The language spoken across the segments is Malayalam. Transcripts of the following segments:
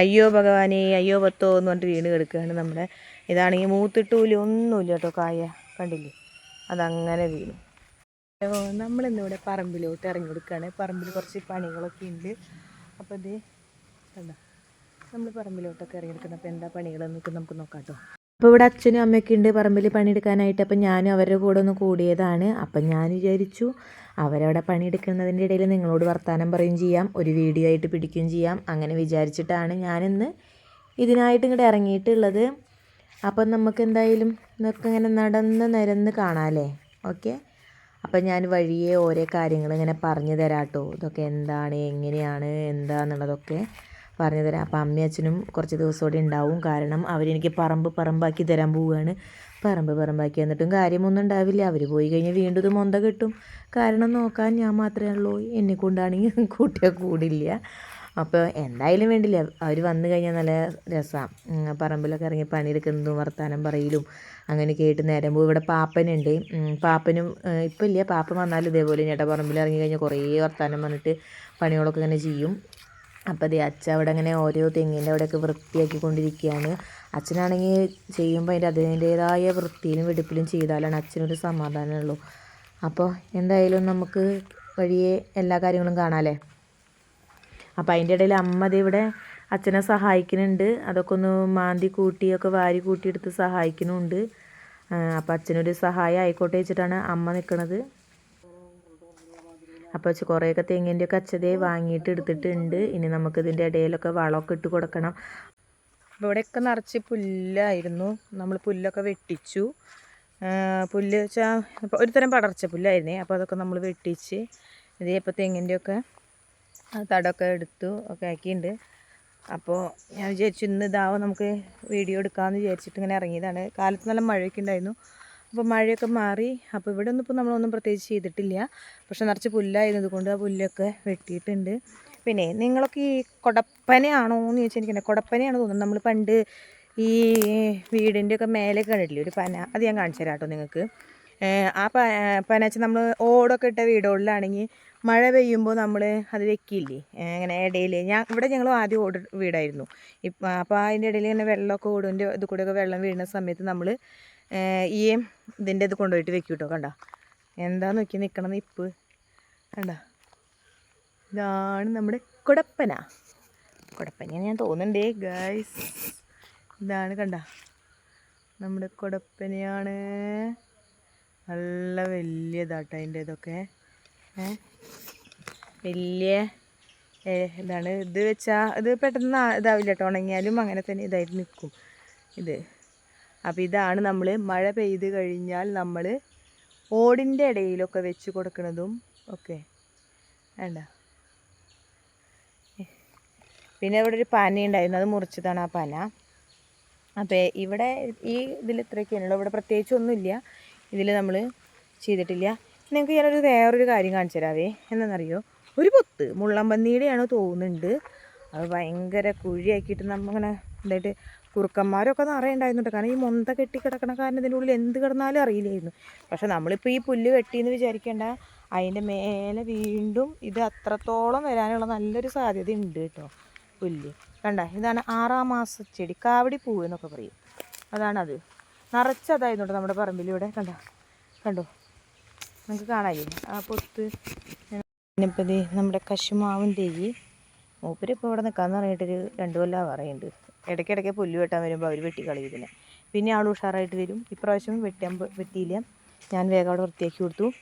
അയ്യോ ഭഗവാനെ അയ്യോ പത്തോ എന്ന് പറഞ്ഞിട്ട് വീണ് കിടക്കുകയാണ് നമ്മുടെ. ഇതാണെങ്കിൽ മൂത്തിട്ടൂല ഒന്നുമില്ല കേട്ടോ കായ. കണ്ടില്ലേ? അതങ്ങനെ വീണു. നമ്മളിന്നിവിടെ പറമ്പിലോട്ട് ഇറങ്ങി കൊടുക്കുകയാണ്. പറമ്പിൽ കുറച്ച് പണികളൊക്കെ ഉണ്ട്. അപ്പോൾ ഇത് കണ്ടോ? നമ്മൾ പറമ്പിലോട്ടൊക്കെ ഇറങ്ങി കൊടുക്കുന്നത് അപ്പോൾ എന്താ പണികളെന്നൊക്കെ നമുക്ക് നോക്കാം കേട്ടോ. അപ്പോൾ ഇവിടെ അച്ഛനും അമ്മയൊക്കെ ഉണ്ട് പറമ്പിൽ പണിയെടുക്കാനായിട്ട്. അപ്പം ഞാനും അവരുടെ കൂടെ ഒന്ന് കൂടിയതാണ്. അപ്പം ഞാൻ വിചാരിച്ചു അവരവിടെ പണിയെടുക്കുന്നതിന്റെ ഇടയിൽ നിങ്ങളോട് വർത്തമാനം പറയും ചെയ്യാം ഒരു വീഡിയോ ആയിട്ട് പിടിക്കുകയും ചെയ്യാം അങ്ങനെ വിചാരിച്ചിട്ടാണ് ഞാനിന്ന് ഇതിനായിട്ട് ഇങ്ങോട്ട് ഇറങ്ങിയിട്ടുള്ളത്. അപ്പം നമുക്ക് എന്തായാലും ഇതൊക്കെ ഇങ്ങനെ നടന്ന് നിരന്ന് കാണാമല്ലേ ഓക്കെ? അപ്പം ഞാൻ വഴിയെ ഓരോ കാര്യങ്ങൾ ഇങ്ങനെ പറഞ്ഞു തരാട്ടോ. ഇതൊക്കെ എന്താണ് എങ്ങനെയാണ് എന്താന്നുള്ളതൊക്കെ പറഞ്ഞു തരാം അപ്പം അമ്മയും അച്ഛനും കുറച്ച് ദിവസം കൂടി ഉണ്ടാവും. കാരണം അവരെനിക്ക് പറമ്പ് പറമ്പാക്കി തരാൻ പോവുകയാണ്. പറമ്പ് പറമ്പാക്കി എന്നിട്ടും കാര്യമൊന്നും ഉണ്ടാവില്ല. അവർ പോയി കഴിഞ്ഞാൽ വീണ്ടും മൊന്ത കിട്ടും. കാരണം നോക്കാൻ ഞാൻ മാത്രമേ ഉള്ളൂ. എന്നെ കൊണ്ടാണെങ്കിൽ കൂട്ടിയാൽ കൂടില്ല. അപ്പോൾ എന്തായാലും വേണ്ടില്ല. അവർ വന്നു കഴിഞ്ഞാൽ നല്ല രസമാണ് പറമ്പിലൊക്കെ ഇറങ്ങി പണിയെടുക്കുന്നതും വർത്തമാനം പറയലും അങ്ങനെ കേട്ട് നേരം പോകും. ഇവിടെ പാപ്പനുണ്ട്. പാപ്പനും ഇപ്പം ഇല്ല. പാപ്പൻ വന്നാലും ഇതേപോലെ ചേട്ടാ പറമ്പിൽ ഇറങ്ങി കഴിഞ്ഞാൽ കുറേ വർത്തമാനം പറഞ്ഞിട്ട് പണികളൊക്കെ ഇങ്ങനെ ചെയ്യും. അപ്പോൾ ദേ അച്ഛൻ അവിടെ അങ്ങനെ ഓരോ തെങ്ങിന്റെ അവിടെയൊക്കെ വൃത്തിയാക്കി കൊണ്ടിരിക്കുകയാണ് അച്ഛനാണെങ്കിൽ ചെയ്യുമ്പോൾ അതിന്റെ അതിന്റേതായ വൃത്തിയിലും വെടുപ്പിലും ചെയ്താലാണ് അച്ഛനൊരു സമാധാനമുള്ളൂ. അപ്പോൾ എന്തായാലും നമുക്ക് വഴിയെ എല്ലാ കാര്യങ്ങളും കാണാമല്ലേ അപ്പോൾ അതിന്റെ ഇടയിൽ അമ്മ ഇവിടെ അച്ഛനെ സഹായിക്കുന്നുണ്ട്. അതൊക്കെ ഒന്ന് മാന്തി കൂട്ടിയൊക്കെ വാരി കൂട്ടിയെടുത്ത് സഹായിക്കുന്നുണ്ട്. അപ്പോൾ അച്ഛനൊരു സഹായം ആയിക്കോട്ടെ വെച്ചിട്ടാണ് അമ്മ നിൽക്കുന്നത് അപ്പോൾ വെച്ച് കുറേയൊക്കെ തെങ്ങിന്റെ ഒക്കെ അച്ഛതേ വാങ്ങിയിട്ട് എടുത്തിട്ടുണ്ട്. ഇനി നമുക്ക് ഇതിന്റെ ഇടയിലൊക്കെ വളമൊക്കെ ഇട്ട് കൊടുക്കണം. അപ്പോൾ ഇവിടെയൊക്കെ നിറച്ച് പുല്ലായിരുന്നു. നമ്മൾ പുല്ലൊക്കെ വെട്ടിച്ചു. പുല്ല് വെച്ചാൽ ഒരു തരം പടർച്ച പുല്ലായിരുന്നേ. അപ്പോൾ അതൊക്കെ നമ്മൾ വെട്ടിച്ച് ഇതേ ഇപ്പോൾ തെങ്ങിന്റെയൊക്കെ തടമൊക്കെ എടുത്തു ഒക്കെ ആക്കിയിട്ടുണ്ട് അപ്പോൾ ഞാൻ വിചാരിച്ചു ഇന്ന് ഇതാവും നമുക്ക് വീഡിയോ എടുക്കാമെന്ന് വിചാരിച്ചിട്ട് ഇങ്ങനെ ഇറങ്ങിയതാണ്. കാലത്ത് നല്ല മഴയൊക്കെ ഉണ്ടായിരുന്നു. അപ്പോൾ മഴയൊക്കെ മാറി. അപ്പോൾ ഇവിടെ ഒന്നും ഇപ്പോൾ നമ്മളൊന്നും പ്രത്യേകിച്ച് ചെയ്തിട്ടില്ല. പക്ഷെ നിറച്ച് പുല്ലായിരുന്നത് കൊണ്ട് ആ പുല്ലൊക്കെ വെട്ടിയിട്ടുണ്ട്. പിന്നെ നിങ്ങളൊക്കെ ഈ കൊടപ്പനയാണോ എന്ന് ചോദിച്ചാൽ എനിക്ക് കൊടപ്പനയാണ് തോന്നുന്നത് നമ്മൾ പണ്ട് ഈ വീടിന്റെ ഒക്കെ മേലെ കണ്ടിട്ടില്ലേ? ഒരു പന. അത് ഞാൻ കാണിച്ചു തരാം കേട്ടോ നിങ്ങൾക്ക്. ആ പ പനച്ച് നമ്മൾ ഓടൊക്കെ ഇട്ട വീടുകളിലാണെങ്കിൽ മഴ പെയ്യുമ്പോൾ നമ്മൾ അത് വെക്കില്ലേ? ഇങ്ങനെ ഇടയിൽ ഞാൻ ഇവിടെ ഞങ്ങൾ ആദ്യം ഓട് വീടായിരുന്നു. ഇപ്പം അപ്പോൾ അതിന്റെ ഇടയിൽ ഇങ്ങനെ വെള്ളമൊക്കെ ഓടിന്റെ ഇത് കൂടെയൊക്കെ വെള്ളം വീഴുന്ന സമയത്ത് നമ്മൾ ഈ ഇതിന്റെ ഇത് കൊണ്ടുപോയിട്ട് വെക്കും കേട്ടോ കണ്ട? എന്താ നോക്കി നിൽക്കണം ഇപ്പ് കണ്ട? ഇതാണ് നമ്മുടെ കുടപ്പന. കുടപ്പന ഞാൻ തോന്നുന്നുണ്ടേ. ഗൈസ് ഇതാണ് കണ്ട? നമ്മുടെ കുടപ്പനയാണ്. നല്ല വലിയതാട്ടോ അതിന്റെ ഇതൊക്കെ വലിയ ഇതാണ് ഇത് വെച്ചാൽ ഇത് പെട്ടെന്ന് ഇതാവില്ല കേട്ടോ ഉണങ്ങിയാലും അങ്ങനെ തന്നെ ഇതായിട്ട് നിൽക്കും ഇത് അപ്പോൾ ഇതാണ് നമ്മൾ മഴ പെയ്ത് കഴിഞ്ഞാൽ നമ്മൾ ഓടിന്റെ ഇടയിലൊക്കെ വെച്ച് കൊടുക്കുന്നതും ഒക്കെ. വേണ്ട പിന്നെ ഇവിടെ ഒരു പന ഉണ്ടായിരുന്നു അത് മുറിച്ചതാണ് ആ പന. അപ്പോൾ ഇവിടെ ഈ ഇതിൽ ഇത്രയൊക്കെയാണല്ലോ. ഇവിടെ പ്രത്യേകിച്ചൊന്നുമില്ല ഇതിൽ നമ്മൾ ചെയ്തിട്ടില്ല. നിങ്ങൾക്ക് ഞാനൊരു വേറൊരു കാര്യം കാണിച്ചു തരാവേ. എന്താണെന്നറിയോ? ഒരു പൊത്ത് മുള്ളമ്പന്നിയുടെയാണോ തോന്നുന്നുണ്ട്. അത് ഭയങ്കര കുഴിയാക്കിയിട്ട് നമ്മങ്ങനെ ഇതായിട്ട് കുറുക്കന്മാരൊക്കെ നിറയുണ്ടായിരുന്നുണ്ട് കാരണം ഈ മൊന്ത കെട്ടി കിടക്കണ കാരണം ഇതിന്റെ ഉള്ളിൽ എന്ത് കിടന്നാലും അറിയില്ലായിരുന്നു. പക്ഷെ നമ്മളിപ്പോൾ ഈ പുല്ല് വെട്ടിയെന്ന് വിചാരിക്കേണ്ട അതിന്റെ മേലെ വീണ്ടും ഇത് അത്രത്തോളം വരാനുള്ള നല്ലൊരു സാധ്യത ഉണ്ട് കേട്ടോ പുല്ല്. കണ്ട ഇതാണ് ആറാം മാസ ചെടി കാവടി പൂവ് എന്നൊക്കെ പറയും. അതാണത്. നിറച്ചതായിരുന്നു കേട്ടോ നമ്മുടെ പറമ്പിലൂടെ കണ്ട കണ്ടോ? നമുക്ക് കാണാമല്ലേ ആ പൊത്ത്. ഇനിയിപ്പോൾ ദേ നമ്മുടെ കശുമാവിന്റെ മൂപ്പരിപ്പോൾ ഇവിടെ നിൽക്കാമെന്ന് പറഞ്ഞിട്ടൊരു രണ്ട് കൊല്ലം പറയുന്നുണ്ട് ഇടയ്ക്കിടയ്ക്ക് പുല്ല് വെട്ടാൻ വരുമ്പോൾ അവർ വെട്ടി ഇതിനെ പിന്നെ ആൾ ഉഷാറായിട്ട് വരും. ഇപ്രാവശ്യം വെട്ടാൻ വെട്ടിയില്ല. ഞാൻ വേഗം അവിടെ വൃത്തിയാക്കി കൊടുത്തു.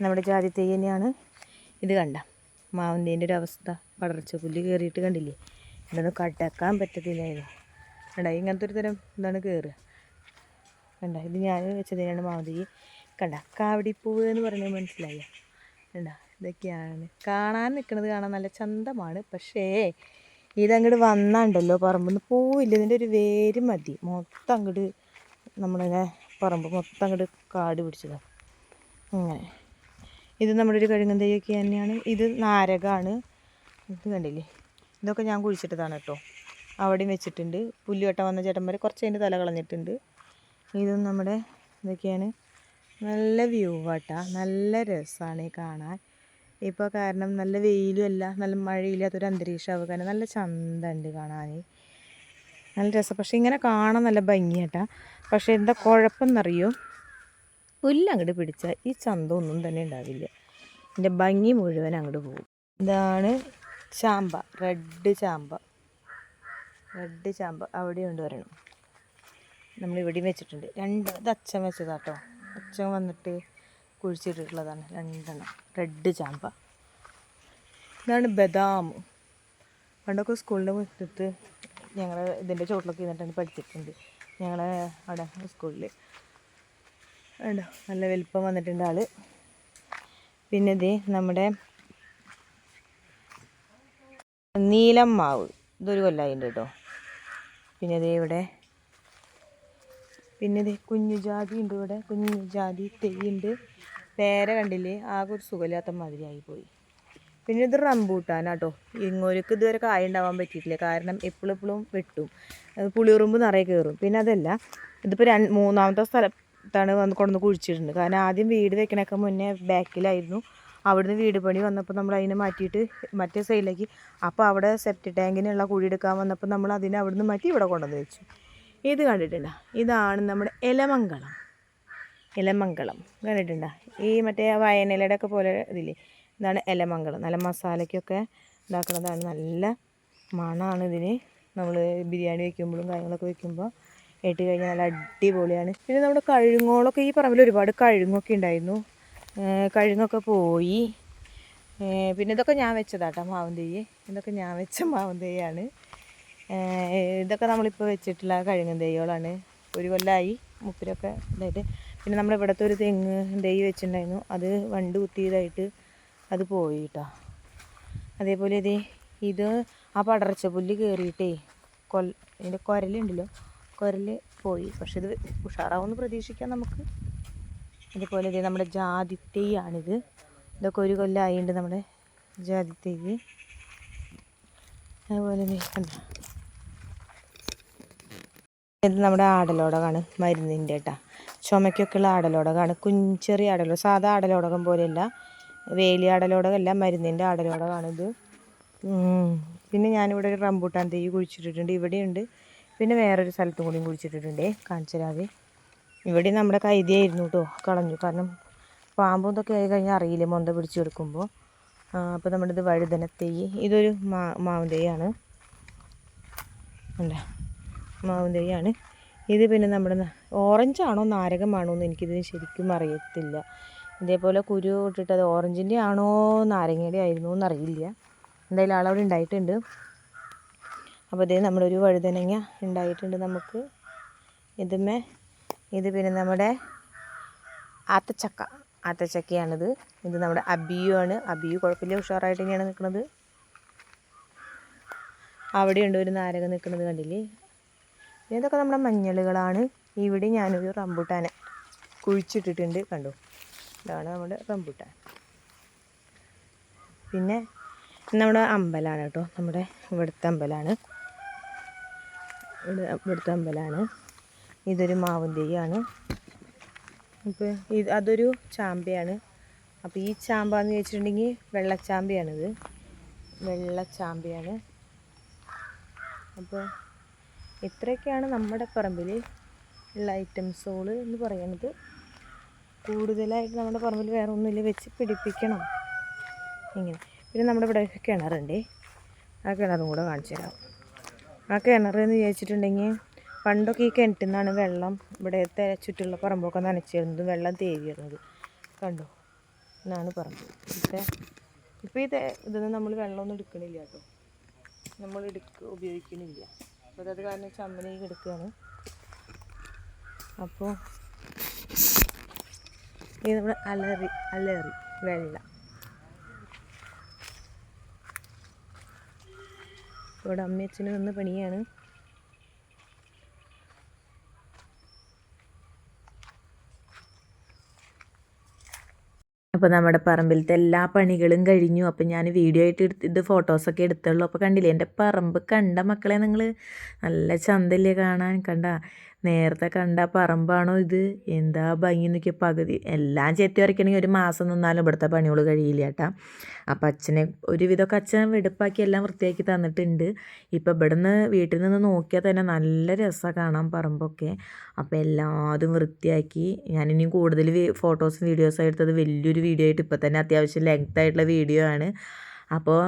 നമ്മുടെ ജാതി തൈ തന്നെയാണ്. ഇത് കണ്ട. മാവിന്റെ ഒരു അവസ്ഥ. പടർച്ച പുല്ല് കയറിയിട്ട് കണ്ടില്ലേ? ഇതൊന്നും കടക്കാൻ പറ്റത്തില്ലായിരുന്നു. കണ്ട? ഇങ്ങനത്തെ ഒരു തരം ഇതാണ് കയറുക കണ്ട? ഇത് ഞാൻ വെച്ചതിനാണ് മാവതി കണ്ട? കാവടിപ്പൂവ് എന്ന് പറയുന്നത് മനസ്സിലായോ? കണ്ട? ഇതൊക്കെയാണ്. കാണാൻ നിൽക്കുന്നത് കാണാൻ നല്ല ചന്തമാണ്. പക്ഷേ ഇതങ്ങോട്ട് വന്നാണ്ടല്ലോ പറമ്പെന്ന് പോവില്ല. ഇതിന്റെ ഒരു വേര് മതി. മൊത്തം അങ്ങോട്ട് നമ്മളിങ്ങനെ പറമ്പ് മൊത്തം അങ്ങോട്ട് കാട് പിടിച്ചതാണ് അങ്ങനെ ഇത് നമ്മുടെ ഒരു കഴുകും തൈയൊക്കെ തന്നെയാണ്. ഇത് നാരകമാണ് ഇത് കണ്ടില്ലേ? ഇതൊക്കെ ഞാൻ കുഴിച്ചിട്ടതാണ് കേട്ടോ. അവിടെയും വെച്ചിട്ടുണ്ട്. പുല്ല് വെട്ടാൻ വന്ന ചേട്ടന്മാർ കുറച്ച് അതിന്റെ തല കളഞ്ഞിട്ടുണ്ട്. ഇതും നമ്മുടെ ഇതൊക്കെയാണ്. നല്ല വ്യൂ ആട്ടാ. നല്ല രസമാണ് കാണാൻ. ഇപ്പോൾ കാരണം നല്ല വെയിലും അല്ല നല്ല മഴയില്ലാത്തൊരു അന്തരീക്ഷമാവുക കാരണം നല്ല ചന്തമുണ്ട് കാണാൻ നല്ല രസം. പക്ഷേ ഇങ്ങനെ കാണാൻ നല്ല ഭംഗിയാട്ടാ. പക്ഷേ എന്താ കുഴപ്പമെന്നറിയോ പുല്ലങ്ങോട്ട് പിടിച്ചാൽ ഈ ചന്ത ഒന്നും തന്നെ ഉണ്ടാവില്ല. ഇതിന്റെ ഭംഗി മുഴുവൻ അങ്ങോട്ട് പോകും. ഇതാണ് ചാമ്പ റെഡ് ചാമ്പ. റെഡ് ചാമ്പ അവിടെ വരണം. നമ്മൾ ഇവിടെയും വെച്ചിട്ടുണ്ട്. രണ്ട് ഇത് അച്ഛൻ വെച്ചതാട്ടോ. അച്ഛൻ വന്നിട്ട് കുഴിച്ചിട്ടിട്ടുള്ളതാണ് രണ്ടെണ്ണം. റെഡ് ചാമ്പ. ഇതാണ് ബദാം പണ്ടൊക്കെ സ്കൂളിന്റെ മുറ്റത്ത് ഞങ്ങൾ ഇതിന്റെ ചോട്ടിലൊക്കെ ഇരുന്നിട്ടാണ് പഠിച്ചിട്ടുണ്ട്. ഞങ്ങളെ അവിടെ സ്കൂളിൽ ഉണ്ടോ നല്ല വലിപ്പം വന്നിട്ടുണ്ട് ആൾ പിന്നെ ഇത് നമ്മുടെ നീലം മാവ്. ഇതൊരു കൊല്ലായിട്ടുണ്ട് കേട്ടോ. പിന്നെ ഇത് ഇവിടെ പിന്നെ ഇത് കുഞ്ഞു ജാതി ഉണ്ട് ഇവിടെ. കുഞ്ഞു ജാതി തെയ്യുണ്ട് പേര കണ്ടില്ലേ? ആകെ ഒരു സുഖമില്ലാത്ത മാതിരിയായി പോയി പിന്നെ ഇത് റംബൂട്ടാനാട്ടോ. ഇങ്ങോർക്ക് ഇതുവരെ കായ ഉണ്ടാവാൻ പറ്റിയിട്ടില്ല. കാരണം എപ്പോഴും എപ്പോഴും വെട്ടും. പുളിയുറുമ്പ് നിറയെ കയറും പിന്നെ അതല്ല ഇതിപ്പോൾ രണ്ട് മൂന്നാമത്തെ സ്ഥലത്താണ് വന്ന് കൊണ്ടുവന്ന് കുഴിച്ചിട്ടുണ്ട് കാരണം ആദ്യം വീട് വെക്കണൊക്കെ മുന്നേ ബാക്കിലായിരുന്നു. അവിടുന്ന് വീട് പണി വന്നപ്പോൾ നമ്മൾ അതിനെ മാറ്റിയിട്ട് മറ്റേ സൈഡിലേക്ക് അപ്പോൾ അവിടെ സെപ്റ്റി ടാങ്കിനുള്ള കുഴി എടുക്കാൻ വന്നപ്പോൾ നമ്മൾ അതിനെ അവിടുന്ന് മാറ്റി ഇവിടെ കൊണ്ടുവന്ന് വെച്ചു. ഇത് കണ്ടിട്ടുണ്ടോ? ഇതാണ് നമ്മുടെ ഇലമംഗളം ഇലമംഗളം കണ്ടിട്ടുണ്ടോ? ഈ മറ്റേ വയനിലയുടെ ഒക്കെ പോലെ ഇതില്ലേ? ഇതാണ് ഇലമംഗളം നല്ല മസാലയ്ക്കൊക്കെ ഉണ്ടാക്കുന്നതാണ് നല്ല മണമാണ് ഇതിന്. നമ്മൾ ബിരിയാണി വെക്കുമ്പോഴും കാര്യങ്ങളൊക്കെ വെക്കുമ്പോൾ ഇട്ട് കഴിഞ്ഞാൽ നല്ല അടിപൊളിയാണ്. പിന്നെ നമ്മുടെ കഴുങ്ങോളൊക്കെ ഈ പറമ്പിൽ ഒരുപാട് കഴുങ്ങൊക്കെ ഉണ്ടായിരുന്നു. കഴുങ്ങൊക്കെ പോയി. പിന്നെ ഇതൊക്കെ ഞാൻ വെച്ചതാട്ടോ മാവും തെയ്യ് ഇതൊക്കെ ഞാൻ വെച്ച മാവും തെയ്യാണ് ഇതൊക്കെ നമ്മളിപ്പോൾ വെച്ചിട്ടുള്ള കഴുങ്ങൻ തെയ്യോളാണ് ഒരു കൊല്ലമായി മുപ്പിലൊക്കെ ഇതായിട്ട്. പിന്നെ നമ്മുടെ ഇവിടുത്തെ ഒരു തെങ്ങ് തെയ്യ് വെച്ചിട്ടുണ്ടായിരുന്നു. അത് വണ്ട് കുത്തിയതായിട്ട് അത് പോയി കേട്ടോ അതേപോലെ ഇത് ഇത് ആ പടർച്ച പുല്ല് കയറിയിട്ടേ കൊൽ ഇതിന്റെ കുരലുണ്ടല്ലോ കുരൽ പോയി. പക്ഷെ ഇത് ഉഷാറാവുമെന്ന് പ്രതീക്ഷിക്കാം നമുക്ക്. അതേപോലെ ഇതേ നമ്മുടെ ജാതിത്തേയാണിത്. ഇതൊക്കെ ഒരു കൊല്ലമായിട്ടുണ്ട് നമ്മുടെ ജാതിത്തേയ്. അതുപോലെ ദേ കണ്ടോ? ഇത് നമ്മുടെ ആടലോടകമാണ് മരുന്നിന്റെ കേട്ടാ ചുമയ്ക്കൊക്കെയുള്ള ആടലോടകമാണ് കുഞ്ചെറിയ ആടലോടകം സാധാ ആടലോടകം പോലെയല്ല വേലി ആടലോടകമല്ല മരുന്നിന്റെ ആടലോടകമാണിത്. പിന്നെ ഞാനിവിടെ ഒരു റംബൂട്ടാൻ തൈ കുഴിച്ചിട്ടിട്ടുണ്ട് ഇവിടെയുണ്ട്. പിന്നെ വേറൊരു സ്ഥലത്തും കൂടിയും കുഴിച്ചിട്ടിട്ടുണ്ട് കാണിച്ചരാതെ ഇവിടെ നമ്മുടെ കൈതിയായിരുന്നു കേട്ടോ കളഞ്ഞു. കാരണം പാമ്പും ഇതൊക്കെ ആയി കഴിഞ്ഞാൽ അറിയില്ല മൊന്ത പിടിച്ചെടുക്കുമ്പോൾ അപ്പോൾ നമ്മുടെ ഇത് വഴുതന തൈ ഇതൊരു മാ മാവും തൈയാണ് ഉണ്ടോ? മാവും തൈയാണ്. ഇത് പിന്നെ നമ്മുടെ ഓറഞ്ച് ആണോ നാരകമാണോ എന്ന് എനിക്കിത് ശരിക്കും അറിയത്തില്ല. ഇതേപോലെ കുരു ഇട്ടിട്ട് അത് ഓറഞ്ചിന്റെ ആണോ നാരങ്ങയുടെ ആയിരുന്നു എന്നറിയില്ല. എന്തായാലും ആളവിടെ ഉണ്ടായിട്ടുണ്ട്. അപ്പോൾ ഇതേ നമ്മളൊരു വഴുതനങ്ങ ഉണ്ടായിട്ടുണ്ട് നമുക്ക്. ഇതുമേ ഇത് പിന്നെ നമ്മുടെ ആത്തച്ചക്ക. ആത്തച്ചക്കയാണിത്. ഇത് നമ്മുടെ അബിയു ആണ്. അബിയു കുഴപ്പമില്ല ഉഷാറായിട്ട് തന്നെയാണ് നിൽക്കുന്നത്. അവിടെയുണ്ട് ഒരു നാരകം നിൽക്കുന്നത് കണ്ടില്ലേ? ഇതൊക്കെ നമ്മുടെ മഞ്ഞളുകളാണ്. ഇവിടെ ഞാനൊരു റംബൂട്ടാനെ കുഴിച്ചിട്ടിട്ടുണ്ട് കണ്ടു? ഇതാണ് നമ്മുടെ റംബൂട്ടാൻ. പിന്നെ നമ്മുടെ അമ്പലമാണ് കേട്ടോ. നമ്മുടെ ഇവിടുത്തെ അമ്പലമാണ് ഇവിടെ ഇവിടുത്തെ അമ്പലമാണ് ഇതൊരു മാവും അപ്പോൾ ഇത് അതൊരു ചാമ്പയാണ്. അപ്പോൾ ഈ ചാമ്പ എന്ന് വെച്ചിട്ടുണ്ടെങ്കിൽ വെള്ളച്ചാമ്പയാണിത്. വെള്ളച്ചാമ്പയാണ്. അപ്പോൾ ഇത്രയൊക്കെയാണ് നമ്മുടെ പറമ്പിൽ ഉള്ള ഐറ്റംസുകൾ എന്ന് പറയുന്നത്. കൂടുതലായിട്ട് നമ്മുടെ പറമ്പിൽ വേറെ ഒന്നുമില്ല. വെച്ച് പിടിപ്പിക്കണം. ഇങ്ങനെ. പിന്നെ നമ്മുടെ ഇവിടെ കിണറുണ്ട്. ആ കിണറും കൂടെ കാണിച്ചു തരാം. ആ കിണറെന്ന് വിചാരിച്ചിട്ടുണ്ടെങ്കിൽ പണ്ടൊക്കെ ഈ കിണറ്റിൽ നിന്നാണ് വെള്ളം ഇവിടുത്തെ ചുറ്റുള്ള പറമ്പൊക്കെ നനച്ചിരുന്നത്. വെള്ളം തേവിയിരുന്നത് കണ്ടോ? എന്നാണ് പറമ്പ്. ഇപ്പം ഇപ്പോൾ ഇത് ഇതൊന്നും നമ്മൾ വെള്ളമൊന്നും എടുക്കണില്ല കേട്ടോ. നമ്മൾ എടുക്ക ഉപയോഗിക്കണില്ല. അപ്പോൾ അത് കാരണം ചമ്മനെ കിടക്കുകയാണ് അപ്പോൾ ഇത് അലറി അലറി വെള്ള. ഇവിടെ അമ്മയച്ഛന് വന്ന പണിയാണ്. അപ്പോൾ നമ്മുടെ പറമ്പിലത്തെ എല്ലാ പണികളും കഴിഞ്ഞു. അപ്പം ഞാൻ വീഡിയോ ആയിട്ട് എടുത്ത് ഇത് ഫോട്ടോസൊക്കെ എടുത്തുള്ളൂ. അപ്പോൾ കണ്ടില്ലേ എന്റെ പറമ്പ് കണ്ട മക്കളെ നിങ്ങൾ നല്ല ചന്തല്ലേ കാണാൻ കണ്ട? നേരത്തെ കണ്ട പറമ്പാണോ ഇത്? എന്താ ഭംഗി നോക്കിയ പകുതി. എല്ലാം ചെത്തി വരയ്ക്കണമെങ്കിൽ ഒരു മാസം നിന്നാലും ഇവിടുത്തെ പണികൾ കഴിയില്ല കേട്ടാ. അപ്പം അച്ഛനെ ഒരുവിധമൊക്കെ അച്ഛൻ വെടുപ്പാക്കി എല്ലാം വൃത്തിയാക്കി തന്നിട്ടുണ്ട്. ഇപ്പം ഇവിടുന്ന് വീട്ടിൽ നിന്ന് നോക്കിയാൽ തന്നെ നല്ല രസമാണ് കാണാൻ പറമ്പൊക്കെ. അപ്പോൾ എല്ലാതും വൃത്തിയാക്കി. ഞാനിനിയും കൂടുതൽ ഫോട്ടോസും വീഡിയോസും എടുത്തത് വലിയൊരു വീഡിയോ ആയിട്ട് ഇപ്പം തന്നെ അത്യാവശ്യം ലെങ്ത് ആയിട്ടുള്ള വീഡിയോ ആണ്. അപ്പോൾ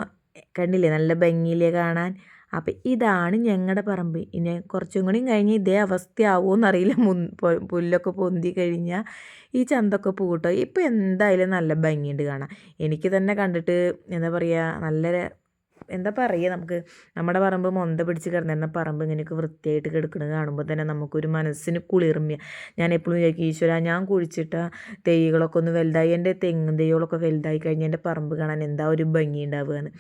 കണ്ടില്ലേ നല്ല ഭംഗിയിലേ കാണാൻ? അപ്പം ഇതാണ് ഞങ്ങളുടെ പറമ്പ്. ഇനി കുറച്ചും കൂടി കഴിഞ്ഞ് ഇതേ അവസ്ഥയാവുമോ എന്നറിയില്ല മുൻ പുല്ലൊക്കെ പൊന്തി കഴിഞ്ഞാൽ ഈ ചന്തൊക്കെ പൂട്ടോ. ഇപ്പം എന്തായാലും നല്ല ഭംഗിയുണ്ട് കാണാൻ. എനിക്ക് തന്നെ കണ്ടിട്ട് എന്താ പറയുക നല്ല എന്താ പറയുക നമുക്ക് നമ്മുടെ പറമ്പ് മൊന്ത പിടിച്ച് കിടന്നിരുന്ന പറമ്പ് ഇങ്ങനെയൊക്കെ വൃത്തിയായിട്ട് കിടക്കുന്നത് കാണുമ്പോൾ തന്നെ നമുക്കൊരു മനസ്സിന് കുളിർമ്മ ഞാൻ എപ്പോഴും വിചാരിക്കും ഈശ്വര ഞാൻ കുഴിച്ചിട്ട തെയ്യകളൊക്കെ ഒന്ന് വലുതായി എന്റെ തെങ്ങും തെയ്യകളൊക്കെ വലുതായി കഴിഞ്ഞ് എന്റെ പറമ്പ് കാണാൻ എന്താ ഒരു ഭംഗി ഉണ്ടാവുകയെന്ന്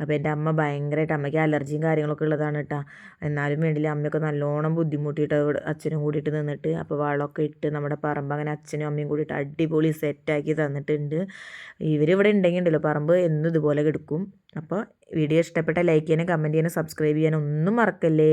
അപ്പോൾ എന്റെ അമ്മ ഭയങ്കരമായിട്ട് അമ്മയ്ക്ക് അലർജിയും കാര്യങ്ങളൊക്കെ ഉള്ളതാണ് കേട്ടോ എന്നാലും വേണ്ടില്ല അമ്മയൊക്കെ നല്ലോണം ബുദ്ധിമുട്ടിയിട്ട് അച്ഛനും കൂടിയിട്ട് നിന്നിട്ട് അപ്പോൾ വളമൊക്കെ ഇട്ട് നമ്മുടെ പറമ്പ് അങ്ങനെ അച്ഛനും അമ്മയും കൂടിയിട്ട് അടിപൊളി സെറ്റാക്കി തന്നിട്ടുണ്ട്. ഇവരിവിടെ ഉണ്ടെങ്കിൽ ഉണ്ടല്ലോ പറമ്പ് എന്നും ഇതുപോലെ കിടക്കും. അപ്പോൾ വീഡിയോ ഇഷ്ടപ്പെട്ട ലൈക്ക് ചെയ്യാനും കമന്റ് ചെയ്യാനും സബ്സ്ക്രൈബ് ചെയ്യാനും ഒന്നും മറക്കല്ലേ?